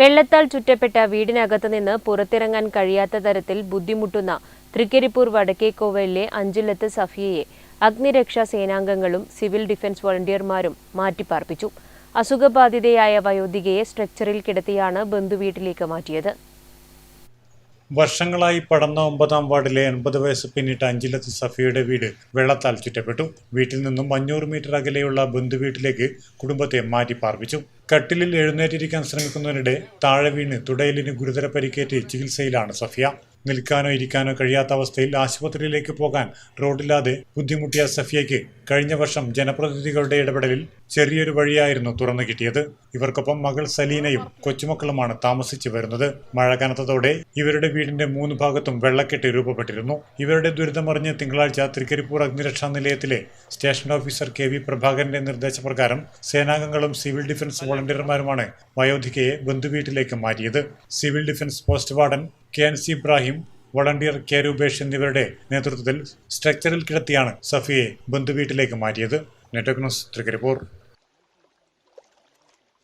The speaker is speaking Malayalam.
വെള്ളത്താൽ ചുറ്റപ്പെട്ട വീടിനകത്ത് നിന്ന് പുറത്തിറങ്ങാൻ കഴിയാത്ത തരത്തിൽ ബുദ്ധിമുട്ടുന്ന തൃക്കരിപ്പൂർ വടക്കേക്കോവലിലെ അഞ്ചുലത്ത് സഫിയയെ അഗ്നിരക്ഷാ സേനാംഗങ്ങളും സിവിൽ ഡിഫൻസ് വോളണ്ടിയർമാരും മാറ്റിപ്പാർപ്പിച്ചു. അസുഖബാധിതയായ വയോധികയെ സ്ട്രക്ചറിൽ കിടത്തിയാണ് ബന്ധുവീട്ടിലേക്ക് മാറ്റിയത്. വർഷങ്ങളായി പടന്ന ഒമ്പതാം വാർഡിലെ എൺപത് വയസ്സ് പിന്നിട്ട അഞ്ചിലത്ത് സഫിയുടെ വീട് വെള്ളത്താൽ ചുറ്റപ്പെട്ടു. വീട്ടിൽ നിന്നും അഞ്ഞൂറ് മീറ്റർ അകലെയുള്ള ബന്ധുവീട്ടിലേക്ക് കുടുംബത്തെ മാറ്റി പാർപ്പിച്ചു കട്ടിലിൽ എഴുന്നേറ്റിരിക്കാൻ ശ്രമിക്കുന്നതിനിടെ താഴെ വീണ് തുടയിലിന് ഗുരുതര പരിക്കേറ്റ് ചികിത്സയിലാണ് സഫിയ. നിൽക്കാനോ ഇരിക്കാനോ കഴിയാത്ത അവസ്ഥയിൽ ആശുപത്രിയിലേക്ക് പോകാൻ റോഡില്ലാതെ ബുദ്ധിമുട്ടിയ സഫിയയ്ക്ക് കഴിഞ്ഞ വർഷം ജനപ്രതിനിധികളുടെ ഇടപെടലിൽ ചെറിയൊരു വഴിയായിരുന്നു തുറന്നു കിട്ടിയത്. ഇവർക്കൊപ്പം മകൾ സലീനയും കൊച്ചുമക്കളുമാണ് താമസിച്ചു വരുന്നത്. മഴ കനത്തതോടെ ഇവരുടെ വീടിന്റെ മൂന്ന് ഭാഗത്തും വെള്ളക്കെട്ട് രൂപപ്പെട്ടിരുന്നു. ഇവരുടെ ദുരിതമറിഞ്ഞ് തിങ്കളാഴ്ച തൃക്കരിപ്പൂർ അഗ്നിരക്ഷാ നിലയത്തിലെ സ്റ്റേഷൻ ഓഫീസർ കെ വി പ്രഭാകരന്റെ നിർദ്ദേശപ്രകാരം സേനാംഗങ്ങളും സിവിൽ ഡിഫൻസ് വോളണ്ടിയർമാരുമാണ് വയോധികയെ ബന്ധുവീട്ടിലേക്ക് മാറ്റിയത്. Civil defence post warden K N C Ibrahim volunteer K Rupesh എന്നിവരുടെ നേതൃത്വത്തിൽ സ്ട്രക്ചറിൽ കിടത്തിയാണ് സഫിയെ ബന്ധുവീട്ടിലേക്ക് മാറ്റിയത്. Network news Trikaripur.